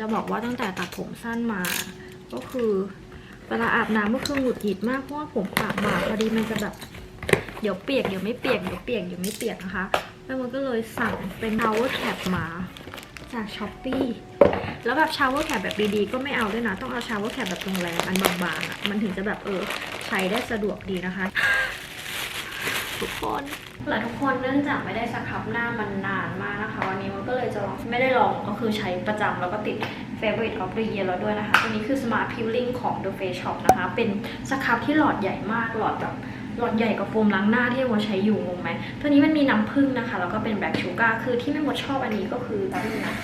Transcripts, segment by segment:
จะบอกว่าตั้งแต่ตัดผมสั้นมา ก็คือเวลาอาบน้ำก็คือหงุดหงิดมากเพราะว่าผมปากบาพอดีมันจะแบบเดี๋ยวเปียกเดี๋ยวไม่เปียกเดี๋ยวเปียกเดี๋ยวไม่เปียกนะคะแล้วมันก็เลยสั่งเป็น shower cap มาจากช้อปปี้แล้วแบบ shower cap แบบดีๆก็ไม่เอาด้วยนะ ต้องเอา shower cap แบบโรงแรมอันบางๆอะมันถึงจะแบบเออใช้ได้สะดวกดีนะคะ คนหลายทุกคนเนื่องจากไม่ได้สครับหน้ามันนานมากนะคะ วันนี้มันก็เลยจะลองไม่ได้ลองก็คือใช้ประจำแล้วก็ติด favorite of the year แล้วด้วยนะคะ ตัวนี้คือ smart peeling ของ The Face Shop นะคะ เป็นสครับที่หลอดใหญ่มากหลอดแบบหลอดใหญ่กว่าโฟมล้างหน้าที่โมใช้อยู่งงไหม ตัวนี้มันมีน้ำผึ้งนะคะ แล้วก็เป็น black sugar คือที่ไม่หมดชอบอันนี้ก็คือแป๊บนึงนะ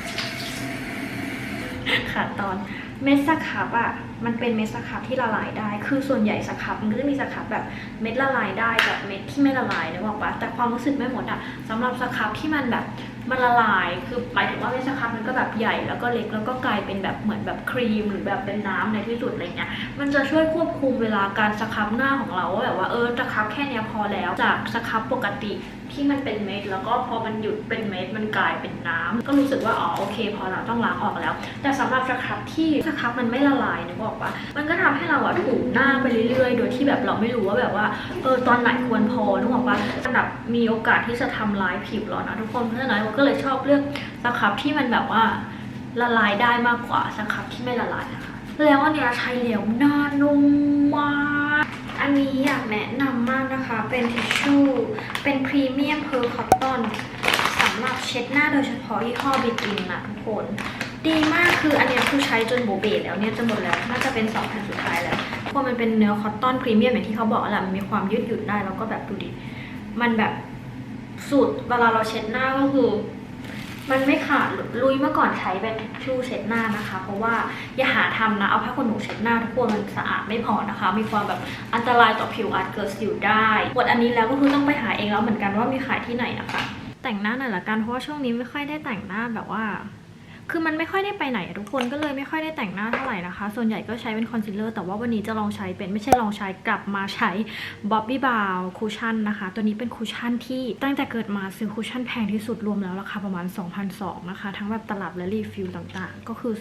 ค่ะตอน เม็ดสครับอะมันเป็นเม็ดสครับที่ละลายได้ คือส่วนใหญ่สครับมันก็จะมีสครับแบบเม็ดละลายได้กับเม็ดที่ไม่ละลายนะบอกปะแต่ความรู้สึกไม่หมดอะสำหรับสครับที่มันแบบมันละลาย คือหมายถึงว่าเม็ดสครับมันก็แบบใหญ่แล้วก็เล็กแล้วก็กลายเป็นแบบเหมือนแบบครีมหรือแบบเป็นน้ำในที่สุดอะไรเงี้ย มันจะช่วยควบคุมเวลาการสครับหน้าของเราว่าแบบว่าเออสครับแค่เนี้ยพอแล้ว จากสครับปกติ ที่มันเป็นเม็ดแล้วก็พอมันหยุดเป็นเม็ดมันกลายเป็นน้ำก็รู้สึกว่าอ๋อโอเค พอเราต้องล้างออกแล้ว แต่สำหรับสครับที่สครับมันไม่ละลายนึกออกปะมันก็ทำให้เราอะถูหน้าไปเรื่อยๆ โดยที่แบบเราไม่รู้ว่าแบบว่าเออตอนไหนควรพอนึกออกปะมันแบบมีโอกาสที่จะทำลายผิวเรานะทุกคนเพราะฉะนั้นเราก็เลยชอบเลือกสครับที่มันแบบว่าละลายได้มากกว่าสครับที่ไม่ละลายนะคะ แล้วอันเนี้ยใช้แล้วหน้านุ่มมากอันนี้อยากแนะนำมากนะคะ เป็นทิชชู่ เป็นพรีเมียมเพอร์คอตตอนสำหรับเช็ดหน้าโดยเฉพาะยี่ห้อบิกินนะทุกคน ดีมากคืออันนี้คือใช้จนโบเบแล้วเนี่ยจะหมดแล้ว น่าจะเป็นสองแผ่นสุดท้ายแล้วเพราะมันเป็นเนื้อคอตตอนพรีเมียมอย่างที่เขาบอกแหละมันมีความยืดหยุ่นได้แล้วก็แบบดูดิมันแบบสุดเวลาเราเช็ดหน้าก็คือ มันไม่ขาดหลุดลุยเมื่อก่อนใช้เป็นทิชชู่เช็ดหน้านะคะ เพราะว่าอย่าหาทำนะเอาผ้าขนหนูเช็ดหน้าทุกคนมันสะอาดไม่พอนะคะ มีความแบบอันตรายต่อผิวอาจเกิดสิวได้หมดอันนี้แล้วก็คือต้องไปหาเองแล้วเหมือนกันว่ามีขายที่ไหนนะคะ แต่งหน้าหน่อยละกันเพราะว่าช่วงนี้ไม่ค่อยได้แต่งหน้าแบบว่า คือมันไม่ค่อยได้ไปไหนทุกคนก็เลยไม่ค่อยได้แต่งหน้าเท่าไหร่นะคะ ส่วนใหญ่ก็ใช้เป็นคอนซีลเลอร์แต่ว่าวันนี้จะลองใช้เป็นไม่ใช่ลองใช้กลับมาใช้ b อบบี้บาวคูชั่นนะคะ ตัวนี้เป็นคูชั่นที่ตั้งแต่เกิดมาซื้อคูชั่นแพงที่สุดรวมแล้วราคาประมาณ 2,200นะคะ ทั้งแบบตลับและรีฟิลต่างๆ ก็คือ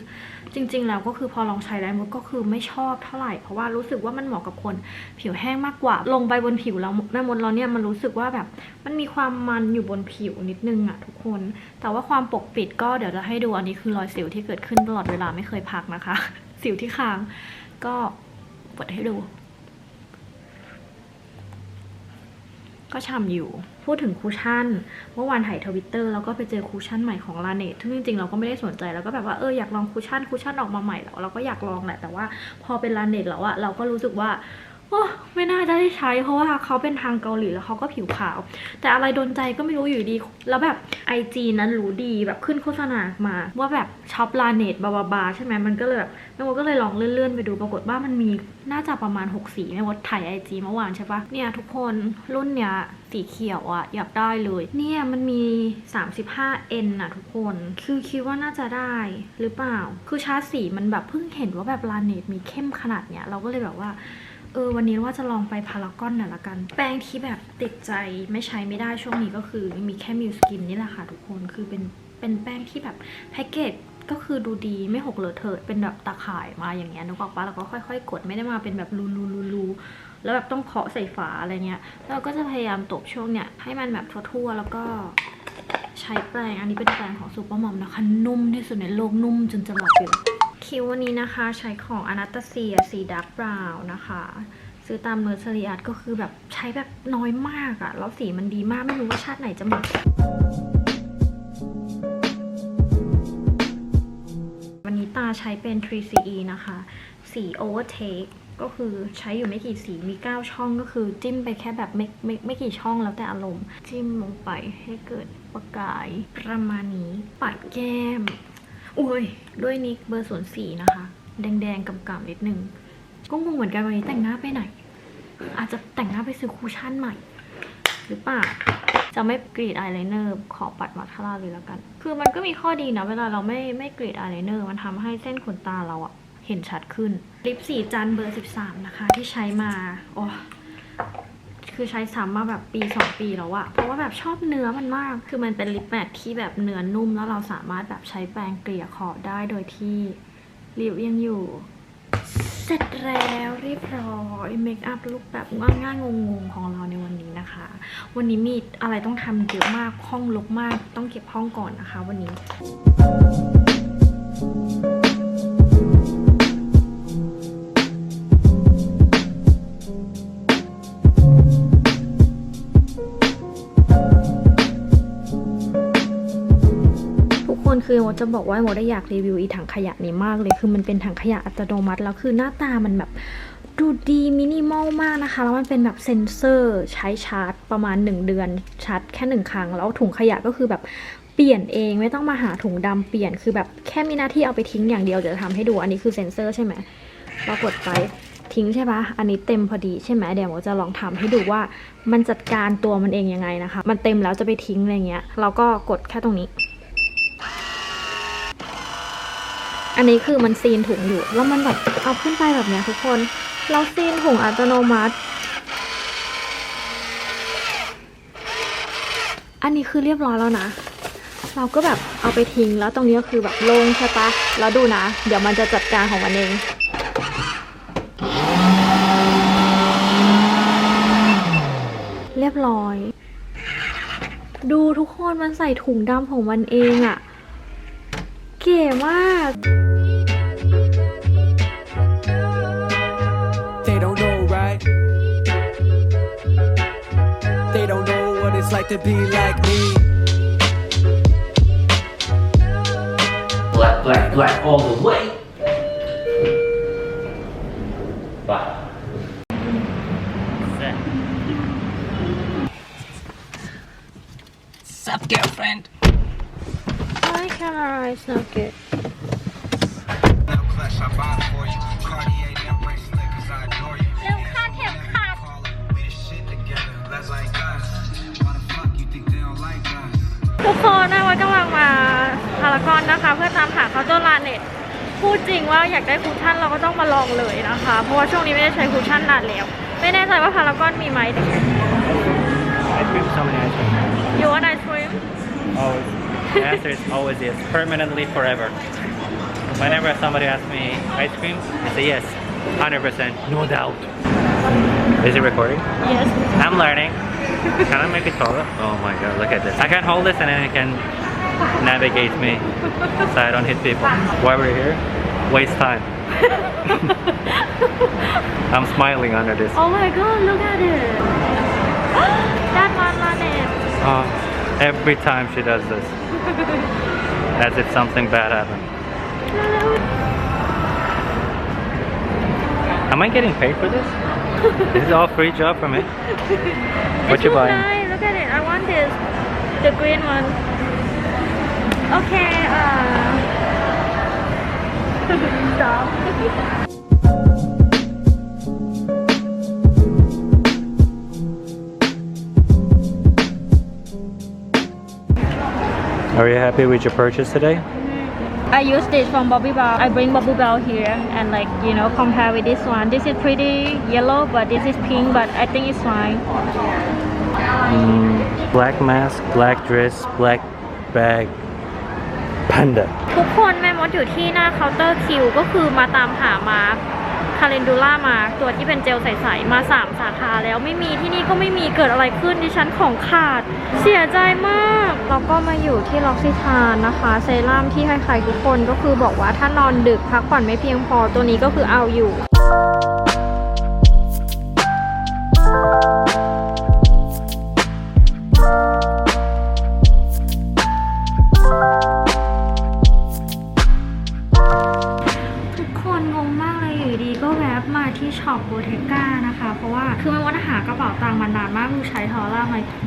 จริง ๆ แล้วก็คือพอลองใช้แล้วมันก็คือไม่ชอบเท่าไหร่เพราะว่ารู้สึกว่ามันเหมาะกับคนผิวแห้งมากกว่า ลงไปบนผิวแล้วแม่มดเราเนี่ยมันรู้สึกว่าแบบมันมีความมันอยู่บนผิวนิดนึงอะทุกคนแต่ว่าความปกปิดก็เดี๋ยวจะให้ดูอันนี้คือรอยสิวที่เกิดขึ้นตลอดเวลาไม่เคยพักนะคะ สิวที่คางก็เปิดให้ดู ก็ฉ่ำอยู่ พูดถึงคูชั่น เมื่อวานถ่ายทวิตเตอร์แล้วก็ไปเจอคูชั่นใหม่ของลาเนตซึ่งจริงๆเราก็ไม่ได้สนใจแล้วก็แบบว่าเอออยากลองคูชั่นคูชั่นออกมาใหม่แล้วเราก็อยากลองแหละแต่ว่าพอเป็นลาเนตแล้วอะเราก็รู้สึกว่า โอ้ไม่น่าจะได้ใช้เพราะว่าเขาเป็นทางเกาหลีแล้วเขาก็ผิวขาว แต่อะไรโดนใจก็ไม่รู้อยู่ดี แล้วแบบ IG นั้นรู้ดีแบบขึ้นโฆษณามา ว่าแบบช็อปลาเนตบาบาบาใช่ไหมมันก็เลยแบบแม่มดก็เลยลองเลื่อนๆไปดูปรากฏว่ามันมีน่าจะประมาณ 6 สีแม่มดถ่าย IG เมื่อวานใช่ปะเนี่ยทุกคนรุ่นเนี้ยสีเขียวอะอยากได้เลย เนี่ยมันมี 35N นะทุกคนคือคิดว่าน่าจะได้หรือเปล่า คือชาร์จสีมันแบบเพิ่งเห็นว่าแบบลาเนตมีเข้มขนาดเนี้ยเราก็เลยแบบว่า เออวันนี้ว่าจะลองไปพารากอนหน่อยละกัน แป้งที่แบบติดใจไม่ใช้ไม่ได้ช่วงนี้ก็คือมีแค่มิวสกินนี่แหละค่ะทุกคนคือเป็นเป็นแป้งที่แบบแพ็กเกจก็คือดูดีไม่หกเหลอะเถิดเป็นแบบตาข่ายมาอย่างเงี้ยนึกออกปะแล้วก็ค่อยๆ กดไม่ได้มาเป็นแบบรูรูรูรูแล้วแบบต้องเคาะใส่ฝาอะไรเงี้ยแล้วเราก็จะพยายามตบช่วงเนี้ยให้มันแบบทั่วๆแล้วก็ใช้แปรงอันนี้เป็นแปรงของซูเปอร์มอมนะคะนุ่มที่สุดในโลกนุ่มจนจะหลับอยู่ คิ้ววันนี้นะคะใช้ของอนาตาเซียสีดักบราวนะคะ ซื้อตามเนอร์เซอรีอาร์ตก็คือแบบใช้แบบน้อยมากอะแล้วสีมันดีมากไม่รู้ว่าชาติไหนจะหมดวันนี้ตาใช้เป็น 3CE นะคะ สี Overtake ก็คือใช้อยู่ไม่กี่สีมี 9 ช่องก็คือจิ้มไปแค่แบบไม่ไม่ไม่กี่ช่องแล้วแต่อารมณ์ จิ้มลงไปให้เกิดประกายประมาณนี้ปัดแก้ม อุ้ยด้วยนิกเบอร์ศูนย์สี่นะคะ แดงๆกำๆนิดนึงก็งงเหมือนกันวันนี้แต่งหน้าไปไหน อาจจะแต่งหน้าไปซื้อคูชั่นใหม่ หรือเปล่าจะไม่กรีดอายไลเนอร์ขอปัดมาสคาร่าเลยแล้วกัน คือมันก็มีข้อดีนะ เวลาเราไม่ไม่กรีดอายไลเนอร์มันทำให้เส้นขนตาเราอะเห็นชัดขึ้นลิปสีจันเบอร์ 13 นะคะ ที่ใช้มาโอ้ คือใช้ซ้ำมาแบบปีสองปีแล้วอะเพราะว่าแบบชอบเนื้อมันมาก คือมันเป็นลิปแมทที่แบบเนื้อนุ่มแล้วเราสามารถแบบใช้แปรงเกลี่ยขอบได้โดยที่ริ้วยังอยู่ เสร็จแล้วเรียบร้อยเมคอัพลุคแบบง่ายๆงงๆของเราในวันนี้นะคะ วันนี้มีอะไรต้องทำเยอะมากห้องลุกมาก ต้องเก็บห้องก่อนนะคะ วันนี้ คือโมจะบอกว่าโมได้อยากรีวิวอีถังขยะนี้มากเลย คือมันเป็นถังขยะอัตโนมัติแล้วคือหน้าตามันแบบดูดีมินิมอลมากนะคะ แล้วมันเป็นแบบเซ็นเซอร์ใช้ชาร์จประมาณ 1 เดือนชาร์จแค่หนึ่งครั้ง แล้วถุงขยะก็คือแบบเปลี่ยนเองไม่ต้องมาหาถุงดำเปลี่ยนคือแบบแค่มีหน้าที่เอาไปทิ้งอย่างเดียวเดี๋ยวจะทำให้ดูอันนี้คือเซ็นเซอร์ใช่ไหมเรากดไปทิ้งใช่ปะอันนี้เต็มพอดีใช่ไหมเดี๋ยวโมจะลองทำให้ดูว่ามันจัดการตัวมันเองยังไงนะคะ มันเต็มแล้วจะไปทิ้งอะไรเงี้ยเราก็กดแค่ตรงนี้ อันนี้คือมันซีนถุงอยู่ แล้วมันแบบเอาขึ้นไปแบบเนี้ยทุกคน แล้วซีนถุงอัตโนมัติ อันนี้คือเรียบร้อยแล้วนะ เราก็แบบเอาไปทิ้งแล้วตรงนี้ก็คือแบบโล่งใช่ปะแล้วดูนะ เดี๋ยวมันจะจัดการของมันเองเรียบร้อย ดูทุกคนมันใส่ถุงดำของมันเองอะ ก๋มาก They don't know, right? They don't know what it's like to be like me. Black, black, black all the way. They don't like us? ทุกคนนะว่ากำลังมาพารากอนนะคะ เพื่อตามหาเคาน์เตอร์ลาเน็ตพูดจริงว่าอยากได้คุชชั่นเราก็ต้องมาลองเลยนะคะ เพราะว่าช่วงนี้ไม่ได้ใช้คุชชั่นนานแล้ว ไม่แน่ใจว่าพารากอนมีไหม Ice cream, so many ice cream. ยูว่าไ The answer is always yes, permanently, forever. Whenever somebody asks me ice cream, I say yes, 100%, no doubt. Is it recording? Yes. I'm learning. Can I make it taller? Oh my god, look at this. I can hold this and then it can navigate me so I don't hit people. Why we're here? Waste time. I'm smiling under this. Oh my god, look at it. that my on. Oh, every time she does this. As if something bad happened. Am I getting paid for this? this is all free job for me. What It you buying? nice. Look at it. I want this. The green one. Okay. Uh. Stop. Are you happy with your purchase today? I use this from Bobby Bell. I bring Bobby Bell here and like you know compare with this one. This is pretty yellow, but this is pink. But I think it's fine. Mm, black mask, black dress, black bag, panda. ทุกคนแม่มดอยู่ที่หน้าเคาน์เตอร์คิวก็คือมาตามหามา คาเลนดูล่ามาตัวที่เป็นเจลใสๆ มา 3 สาขาแล้วไม่มีที่นี่ก็ไม่มีเกิดอะไรขึ้นดิฉันของขาด เสียใจมากเราก็มาอยู่ที่ล็อกซิทานนะคะ เซรั่มที่ใครๆทุกคนก็คือบอกว่าถ้านอนดึกพักผ่อนไม่เพียงพอตัวนี้ก็คือเอาอยู่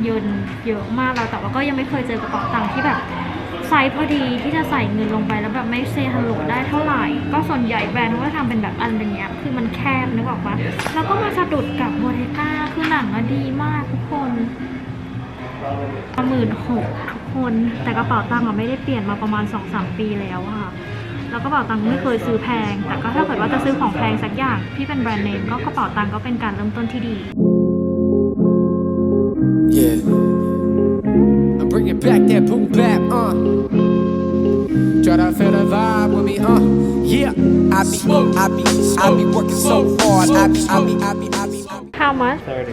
เยินเยอะมากแล้วแต่ว่าก็ยังไม่เคยเจอกระเป๋าตังค์ที่แบบไซส์พอดีที่จะใส่เงินลงไปแล้วแบบไม่เซฮัลโหลได้เท่าไหร่ ก็ส่วนใหญ่แบรนด์เขาก็ทำเป็นแบบอันเป็นเนี้ยคือมันแคบนึกออกปะแล้วก็มาสะดุดกับโบเทก้าคือหนังอะดีมากทุกคนหมื่นหกทุกคนแต่กระเป๋าตังค์อะไม่ได้เปลี่ยนมาประมาณ2-3ปีแล้วอะค่ะแล้วกระเป๋าตังค์ไม่เคยซื้อแพง แต่ก็ถ้าเกิดว่าจะซื้อของแพงสักอย่างที่เป็นแบรนด์เนมก็กระเป๋าตังค์ก็เป็นการเริ่มต้นที่ดี feel the vibe with me, uh. Yeah, I be, I be, I be working so hard. I be, I be, I be, I be, I be. How much 30.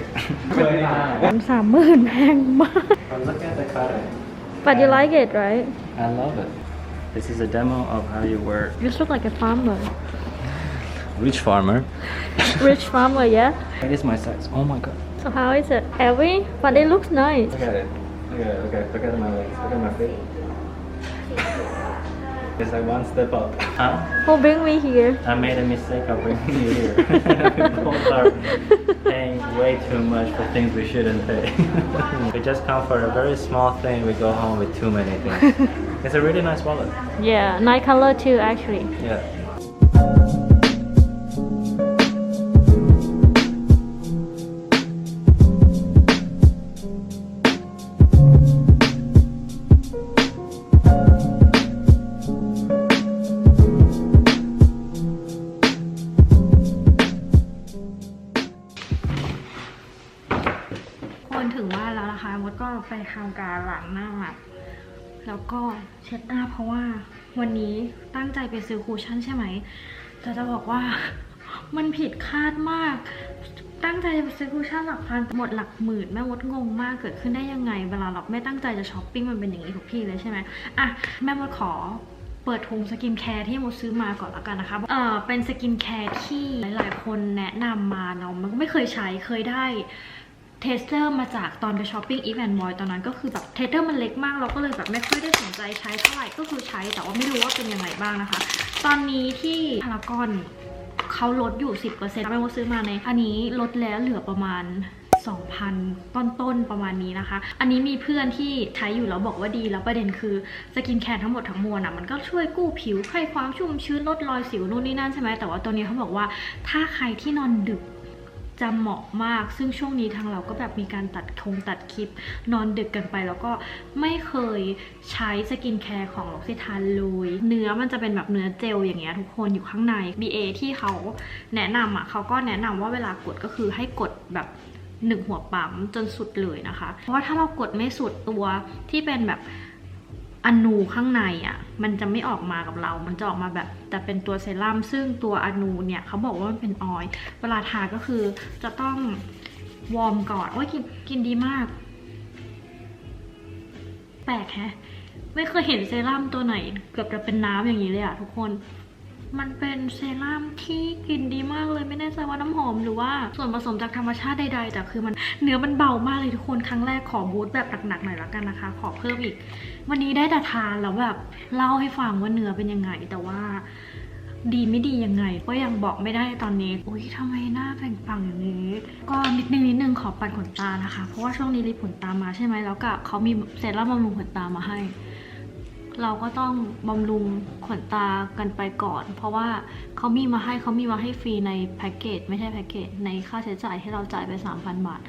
29. สามหมื่นแพงมาก I'm looking at the cutter. but you like it right I love it. This is a demo of how you work. you look like a farmer Rich farmer. rich farmer yeah It is my size. Oh my god. so how is it heavy but it looks nice Look at it. Look at it. Look at Look at my legs. Look at my feet. It's like one step up. Huh? who bring me here I made a mistake of bringing you here. People are paying way too much for things we shouldn't pay. we just come for a very small thing. We go home with too many things. It's a really nice wallet. yeah nice color too actually Yeah. ก็เช็ดหน้าเพราะว่าวันนี้ตั้งใจไปซื้อคูชั่นใช่ไหมแต่จะบอกว่ามันผิดคาดมาก ตั้งใจจะไปซื้อคูชั่นหลักพันหมดหลักหมื่นแม่มดงงมากเกิดขึ้นได้ยังไง เวลาเราไม่ตั้งใจจะช้อปปิ้งมันเป็นอย่างนี้ทุกพี่เลยใช่ไหมอะแม่มดขอเปิดถุงสกินแคร์ที่มดซื้อมาก่อนแล้วกันนะคะ เออเป็นสกินแคร์ที่หลายๆ คนแนะนำมาเนาะมันก็ไม่เคยใช้เคยได้ เทสเตอร์มาจากตอนไปช้อปปิ้งอีฟแอนด์มอยตอนนั้นก็คือแบบเทสเตอร์มันเล็กมาก เราก็เลยแบบไม่ค่อยได้สนใจใช้เท่าไหร่ก็คือใช้แต่ว่าไม่รู้ว่าเป็นยังไงบ้างนะคะ ตอนนี้ที่พารากอนเขาลดอยู่ 10%ไม่ว่าซื้อมาในอันนี้ลดแล้วเหลือประมาณ2,000 ต้นๆประมาณนี้นะคะ อันนี้มีเพื่อนที่ใช้อยู่แล้วบอกว่าดีแล้วประเด็นคือสกินแคร์ทั้งหมดทั้งมวลอะมันก็ช่วยกู้ผิวให้ความชุ่มชื้นลดรอยสิวนู่นนี่นั่นใช่ไหมแต่ว่าตัวนี้เขาบอกว่าถ้าใครที่นอนดึก จะเหมาะมาก ซึ่งช่วงนี้ทางเราก็แบบมีการตัดคงตัดคลิป นอนดึกกันไป แล้วก็ไม่เคยใช้สกินแคร์ของล็อกซิทานเลย เนื้อมันจะเป็นแบบเนื้อเจลอย่างเงี้ยทุกคนอยู่ข้างใน BA ที่เขาแนะนำอะเขาก็แนะนำว่าเวลากดก็คือให้กดแบบหนึ่งหัวปั๊มจนสุดเลยนะคะ เพราะว่าถ้าเรากดไม่สุดตัวที่เป็นแบบ อนูข้างในอะมันจะไม่ออกมากับเรา มันจะออกมาแบบ แต่เป็นตัวเซรั่มซึ่งตัวอนูเนี่ยเขาบอกว่ามันเป็นออยล์เวลาทาก็คือจะต้องวอร์มก่อนโอ้ยกินกินดีมาก แปลกแฮะ ไม่เคยเห็นเซรั่มตัวไหน เกือบจะเป็นน้ำอย่างนี้เลยอะทุกคน มันเป็นเซรั่มที่กลิ่นดีมากเลยไม่แน่ใจว่าน้ำหอมหรือว่าส่วนผสมจากธรรมชาติใดๆแต่คือมันเนื้อมันเบามากเลยทุกคนครั้งแรกขอบูทแบบหนักๆหน่อยละกันนะคะ ขอเพิ่มอีก วันนี้ได้แต่ทานแล้วแบบเล่าให้ฟังว่าเนื้อเป็นยังไง แต่ว่าดีไม่ดียังไง ก็ยังบอกไม่ได้ตอนนี้ อุ้ยทำไมหน้าแปลงปังอย่างนี้ ก็นิดนึงนิดนึงขอปัดขนตานะคะ เพราะว่าช่วงนี้รีบขนตามาใช่ไหมแล้วก็เขามีเซรั่มบำรุงขนตามาให้ เราก็ต้องบำรุงขนตากันไปก่อน เพราะว่าเขามีมาให้เขามีมาให้ฟรีในแพ็กเกจไม่ใช่แพ็กเกจในค่าใช้จ่ายที่เราจ่ายไป 3,000 บาท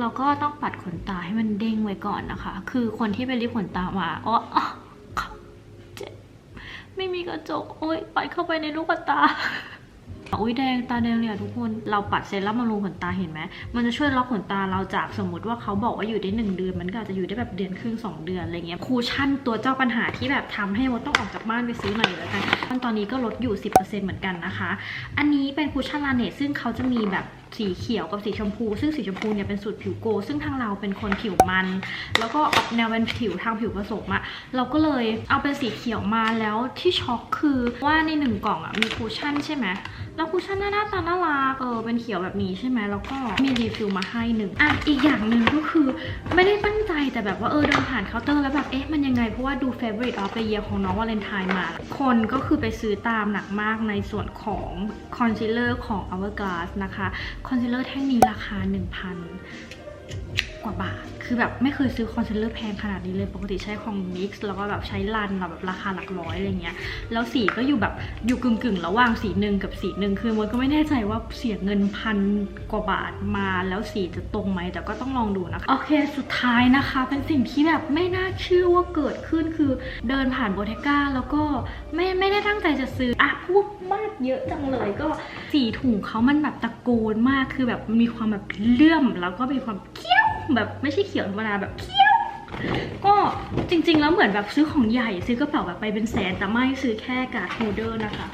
เราก็ต้องปัดขนตาให้มันเด้งไว้ก่อนนะคะ คือคนที่ไปรีบขนตามาอ๋ออ๋อเจ็บไม่มีกระจก โอ๊ยปัดเข้าไปในลูกตา อุ้ยแดงตาแดงเลยอะทุกคน เราปัดเซรั่มบำรุงขนตาเห็นไหมมันจะช่วยล็อกขนตาเราจากสมมติว่าเขาบอกว่าอยู่ได้หนึ่งเดือน มันก็อาจจะอยู่ได้แบบเดือนครึ่งสองเดือนอะไรเงี้ยคูชั่นตัวเจ้าปัญหาที่แบบทำให้มดต้องออกจากบ้านไปซื้อหน่อยแล้วกันตอนนี้ก็ลดอยู่ 10%เหมือนกันนะคะ อันนี้เป็นคูชั่นลาเนตซึ่งเขาจะมีแบบสีเขียวกับสีชมพู ซึ่งสีชมพูเนี่ยเป็นสูตรผิวโก ซึ่งทางเราเป็นคนผิวมัน แล้วก็ออกแนวเป็นผิวทางผิวผสมอะเราก็เลยเอาเป็นสีเขียวมาแล้วที่ช็อกคือว่าในหนึ่งกล่องอะมีคูชั่นใช่ไหมแล้วคุชชั่นหน้าตาน่ารักเออเป็นเขียวแบบนี้ใช่ไหมแล้วก็มีรีฟิลมาให้หนึ่งอะอีกอย่างหนึ่งก็คือ ไม่ได้ตั้งใจแต่แบบว่าเออเดินผ่านเคาน์เตอร์แล้วแบบเอ๊ะมันยังไงเพราะว่าดู favorite of the year ของน้องวาเลนไทน์มา คนก็คือไปซื้อตามหนักมากในส่วนของคอนซีลเลอร์ของ Hourglass นะคะคอนซีลเลอร์แท่งนี้ราคา 1,000 กว่าบาท คือแบบไม่เคยซื้อคอนซีลเลอร์แพงขนาดนี้เลย ปกติใช้ของ NYX แล้วก็แบบใช้รันแบบราคาหลักร้อยอะไรเงี้ย แล้วสีก็อยู่แบบอยู่กึ่งกึ่งๆ ระหว่างสีหนึ่งกับสีหนึ่ง คือมันก็ไม่แน่ใจว่าเสียเงินพันกว่าบาทมาแล้วสีจะตรงไหม แต่ก็ต้องลองดูนะคะ โอเค สุดท้ายนะคะ เป็นสิ่งที่แบบไม่น่าเชื่อว่าเกิดขึ้น คือเดินผ่านโบเทก้าแล้วก็ไม่ไม่ได้ตั้งใจจะซื้อ อะพูดมากเยอะจังเลย ก็สีถุงเขามันแบบตะโกนมาก คือแบบมีความแบบเลื่อมแล้วก็มีความเขี้ยว แบบไม่ใช่เขียวธรรมดาแบบเขี้ยว ก็จริงๆ แล้วเหมือนแบบซื้อของใหญ่ซื้อกระเป๋าแบบไปเป็นแสน แต่ไม่ซื้อแค่การ์ดโฮเดอร์นะคะ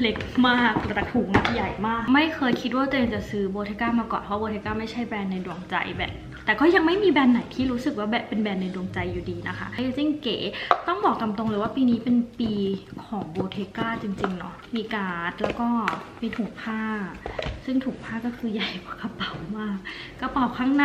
เล็กมากแต่ถุงใหญ่มาก ไม่เคยคิดว่าตัวเองจะซื้อโบเทก้ามาก่อนเพราะโบเทก้าไม่ใช่แบรนด์ในดวงใจแบบ แต่ก็ยังไม่มีแบรนด์ไหนที่รู้สึกว่าแบบเป็นแบรนด์ในดวงใจอยู่ดีนะคะไอซิ่งเก๋ต้องบอกตามตรงเลยว่าปีนี้เป็นปีของโบเทก้าจริงๆเนาะมีการ์ดแล้วก็มีถุงผ้า ซึ่งถุงผ้าก็คือใหญ่กว่ากระเป๋ามาก กระเป๋าข้างใน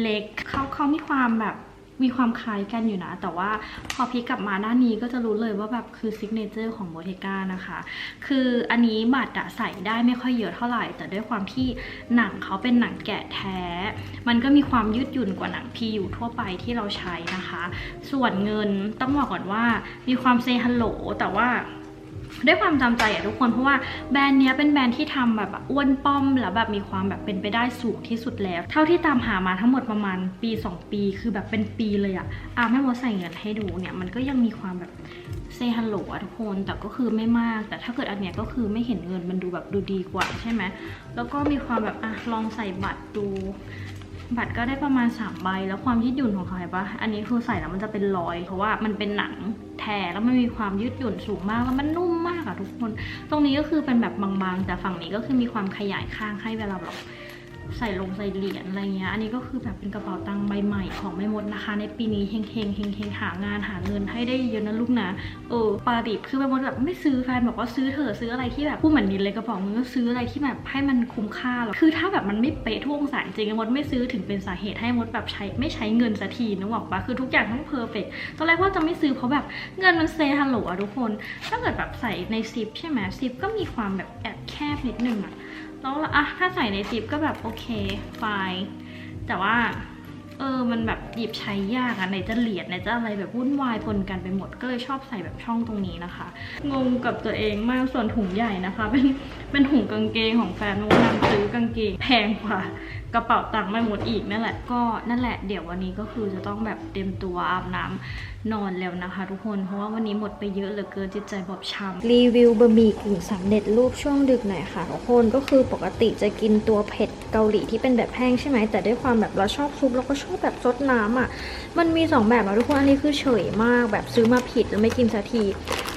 เล็กเขาเขามีความแบบ มีความคล้ายกันอยู่นะ แต่ว่าพอพลิกกลับมาด้านนี้ก็จะรู้เลยว่าแบบคือซิกเนเจอร์ของโบเทก้านะคะ คืออันนี้บัตรอะใส่ได้ไม่ค่อยเยอะเท่าไหร่ แต่ด้วยความที่หนังเขาเป็นหนังแกะแท้ มันก็มีความยืดหยุ่นกว่าหนังพีอยู่ทั่วไปที่เราใช้นะคะ ส่วนเงินต้องบอกก่อนว่ามีความเซฮัลโหลแต่ว่า ด้วยความจำใจอะทุกคนเพราะว่าแบรนด์เนี้ยเป็นแบรนด์ที่ทำแบบอ้วนป้อมแล้วแบบมีความแบบเป็นไปได้สูงที่สุดแล้ว เท่าที่ตามหามาทั้งหมดประมาณปี 2 ปีคือแบบเป็นปีเลยอะอะแม่โมใส่เงินให้ดูเนี่ยมันก็ยังมีความแบบเซฮัลโหลอะทุกคนแต่ก็คือไม่มาก แต่ถ้าเกิดอันเนี้ยก็คือไม่เห็นเงินมันดูแบบดูดีกว่าใช่ไหมแล้วก็มีความแบบอะลองใส่บัตรดู บัตรก็ได้ประมาณ3ใบแล้วความยืดหยุ่นของเขาเห็นปะอันนี้คือใส่แล้วมันจะเป็นรอย เพราะว่ามันเป็นหนังแท้แล้วมันมีความยืดหยุ่นสูงมากแล้วมันนุ่มมากอะทุกคน ตรงนี้ก็คือเป็นแบบบางๆแต่ฝั่งนี้ก็คือมีความขยายข้างให้เวลาเรา ใส่ลงใส่เหรียญอะไรเงี้ย อันนี้ก็คือแบบเป็นกระเป๋าตังค์ใบใหม่ของไม่มดนะคะ ในปีนี้เฮงๆเฮงเฮงหางานหาเงินให้ได้เยอะนะลูกนะ เออปกติคือไม่มดแบบไม่ซื้อแฟนบอกว่าซื้อเถอะซื้ออะไรที่แบบพูดเหมือนนิดเลยกระเป๋ามึงก็ซื้ออะไรที่แบบให้มันคุ้มค่าหรอกคือถ้าแบบมันไม่เป๊ะทุกองศาจริงๆมดไม่ซื้อถึงเป็นสาเหตุให้มดแบบใช้ไม่ใช้เงินสักทีนึกออกปะคือทุกอย่างต้องเพอร์เฟกตอนแรกว่าจะไม่ซื้อเพราะแบบเงินมันเซฮัลโหลอะทุกคน ถ้าเกิดแบบใส่ในซิปใช่ไหมซิปก็มีความแบบแอบแคบนิดนึงอะ แล้วอะถ้าใส่ในซิปก็แบบโอเคไฟล์แต่ว่า เออมันแบบหยิบใช้ยากอะไหนจะเหรียญไหนจะอะไรแบบวุ่นวายปนกันไปหมดก็เลยชอบใส่แบบช่องตรงนี้นะคะ งงกับตัวเองมากส่วนถุงใหญ่นะคะ เป็นเป็นถุงกางเกงของแฟนนู้นนำซื้อกางเกงแพงกว่ากระเป๋าตังค์ไม่หมดอีกนั่นแหละก็นั่นแหละเดี๋ยววันนี้ก็คือจะต้องแบบเตรียมตัวอาบน้ำนอนแล้วนะคะทุกคนเพราะว่าวันนี้หมดไปเยอะเหลือเกินจิตใจบอบช้ำรีวิวบะหมี่กึ่งสำเร็จรูปช่วงดึกหน่อยค่ะทุกคนก็คือปกติจะกินตัวเผ็ดเกาหลีที่เป็นแบบแห้งใช่ไหมแต่ด้วยความแบบเราชอบซุปเราก็ชอบแบบซดน้ำอะมันมีสองแบบนะทุกคนอันนี้คือเฉยมากแบบซื้อมาผิดแล้วไม่กินสักที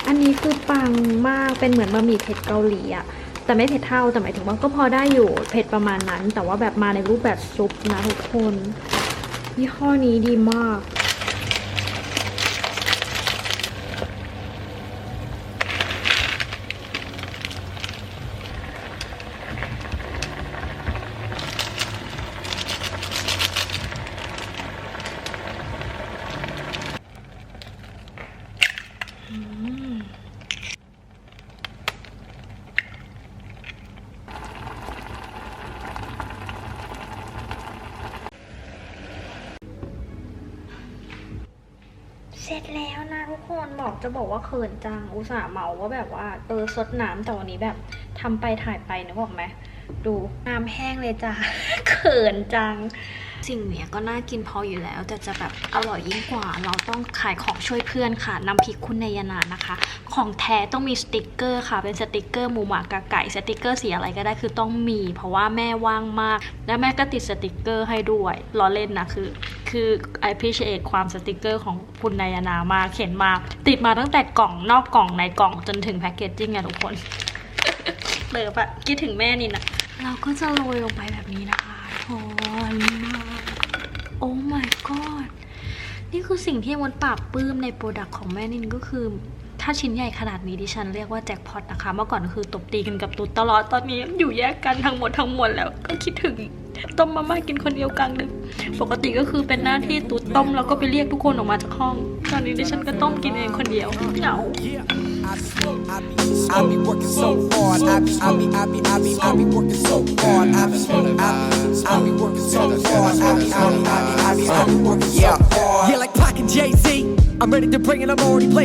อันนี้คือปังมากเป็นเหมือนบะหมี่เผ็ดเกาหลีอะแต่ไม่เผ็ดเท่าแต่หมายถึงว่าก็พอได้อยู่เผ็ดประมาณนั้น แต่ว่าแบบมาในรูปแบบซุปนะทุกคนยี่ห้อนี้ดีมาก เสร็จแล้วนะทุกคนบอก จะบอกว่าเขินจังอุตส่าห์เมาว่าแบบว่าเออซดน้ำแต่วันนี้แบบทำไปถ่ายไปนึกออกไหม ดูน้ำแห้งเลยจ้ะเขินจัง สิ่งเนี้ยก็น่ากินพออยู่แล้ว แต่จะแบบอร่อยยิ่งกว่า เราต้องขายของช่วยเพื่อนค่ะน้ำพริกคุณนายนานะคะ ของแท้ต้องมีสติกเกอร์ค่ะ เป็นสติกเกอร์หมูหมากาไก่สติกเกอร์สีอะไรก็ได้คือต้องมี เพราะว่าแม่ว่างมาก และแม่ก็ติดสติกเกอร์ให้ด้วยล้อเล่นนะคือ คือ I appreciate ความสติกเกอร์ของคุณนายนามากเขียนมา ติดมาตั้งแต่กล่องนอกกล่องในกล่องจนถึงแพคเกจจิ้งอะทุกคน เลยปะคิดถึงแม่นี่นะเราก็จะโรยลงไปแบบนี้นะคะโอ้ยโอ้ my god นี่คือสิ่งที่มดปราบปื้มในโปรดักต์ของแม่นินก็คือ ถ้าชิ้นใหญ่ขนาดนี้ดิฉันเรียกว่าแจ็คพอตนะคะ เมื่อก่อนคือตบตีกันกับตุ๊ดตลอดตอนนี้อยู่แยกกันทั้งหมดทั้งมวลแล้วก็คิดถึงต้มมาม่ากินคนเดียวกลางดึกปกติก็คือเป็นหน้าที่ตุ๊ดต้มแล้วก็ไปเรียกทุกคนออกมาจากห้อง ตอนนี้ดิฉันก็ต้มกินเองคนเดียวเหงา I be working so hard. I be, I be, I be, I be, I be working so hard. I be, I be, I be working so hard. I be, I be, I be, I be, I be working so hard. Yeah, like Pac and Jay Z. I'm ready to bring it. I'm already playing.